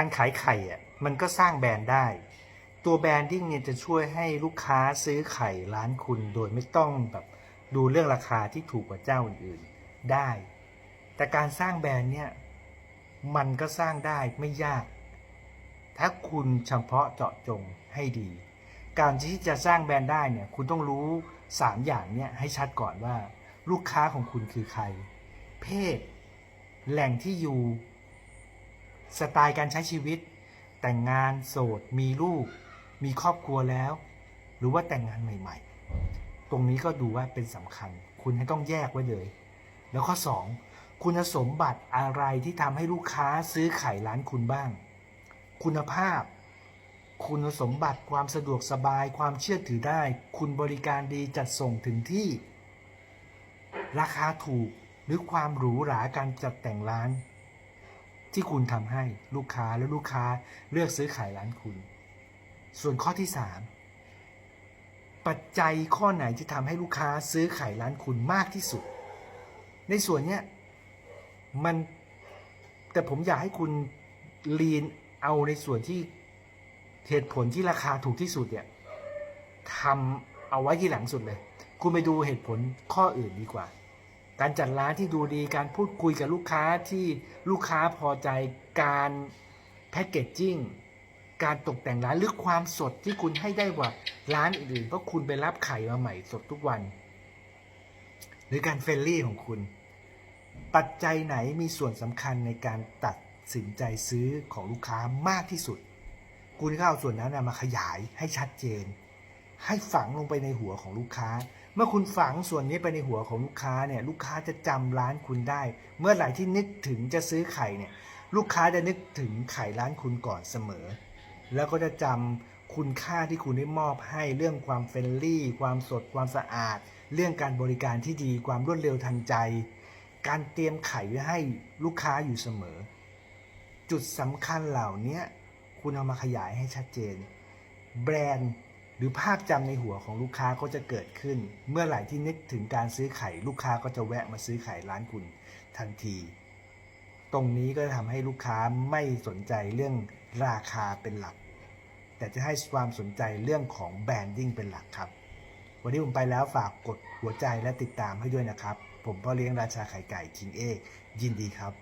การขายไข่อะมันก็สร้างแบรนด์ได้ ตัวแบรนดิ้งเนี่ยจะช่วยให้ลูกค้าซื้อไข่ร้านคุณโดยไม่ต้องแบบดูเรื่องราคาที่ถูกกว่าเจ้าอื่นๆได้ แต่การสร้างแบรนด์เนี่ยมันก็สร้างได้ไม่ยาก ถ้าคุณเฉพาะเจาะจงให้ดี การที่จะสร้างแบรนด์ได้เนี่ยคุณต้องรู้ 3 อย่างเนี่ยให้ชัดก่อนว่า ลูกค้าของคุณคือใคร เพศ แหล่งที่อยู่ สไตล์การใช้ชีวิต แต่งงานโสด มีลูก มีครอบครัวแล้ว หรือว่าแต่งงานใหม่ ๆ ตรงนี้ก็ดูว่าเป็นสำคัญ คุณให้ต้องแยกไว้เลย แล้วข้อ 2 คุณสมบัติอะไรที่ทำให้ลูกค้าซื้อไข่ร้านคุณบ้าง คุณภาพ คุณสมบัติความสะดวกสบายความเชื่อถือได้ คุณบริการดีจัดส่งถึงที่ ราคาถูกหรือความหรูหราการจัดแต่งร้าน ที่คุณทำให้ลูกค้าและลูกค้าเลือกซื้อขายร้านคุณ ส่วนข้อที่ 3 ปัจจัยข้อไหนที่ทำให้ลูกค้าซื้อขายร้านคุณมากที่สุด ในส่วนเนี้ยมันแต่ผมอยากให้คุณลีนเอาในส่วนที่เหตุผลที่ราคาถูกที่สุดเนี่ยทำเอาไว้ที่หลังสุดเลย คุณไปดูเหตุผลข้ออื่นดีกว่า การจัดร้านที่ดูดี การพูดคุยกับลูกค้าที่ลูกค้าพอใจ การแพคเกจจิ้ง การตกแต่งร้านหรือความสดที่คุณให้ได้กว่าร้านอื่นเพราะคุณไปรับไข่มาใหม่สดทุกวัน หรือการเฟรนลี่ของคุณ ปัจจัยไหนมีส่วนสำคัญในการตัดสินใจซื้อของลูกค้ามากที่สุด คุณก็เอาส่วนนั้นมาขยายให้ชัดเจน ให้ฝังลงไปในหัวของลูกค้า เมื่อคุณฝังส่วนนี้ไปในหัวของลูกค้าเนี่ยลูกค้าจะจำร้านคุณได้ เมื่อไหร่ที่นึกถึงจะซื้อไข่เนี่ยลูกค้าจะนึกถึงไข่ร้านคุณก่อนเสมอ แล้วก็จะจำคุณค่าที่คุณได้มอบให้เรื่องความเฟรนลี่ ความสดความสะอาด เรื่องการบริการที่ดีความรวดเร็วทันใจ การเตรียมไข่ไว้ให้ลูกค้าอยู่เสมอ จุดสำคัญเหล่านี้คุณเอามาขยายให้ชัดเจน แบรนด์ หรือภาพจำในหัวของลูกค้าก็จะเกิดขึ้น เมื่อไหร่ที่นึกถึงการซื้อไข่ ลูกค้าก็จะแวะมาซื้อไข่ร้านคุณทันที ตรงนี้ก็จะทำให้ลูกค้าไม่สนใจเรื่องราคาเป็นหลัก แต่จะให้ความสนใจเรื่องของแบรนดิ้งเป็นหลักครับ วันนี้ผมไปแล้วฝากกดหัวใจและติดตามให้ด้วยนะครับ ผมพ่อเลี้ยงราชาไข่ไก่คิงเอกยินดีครับ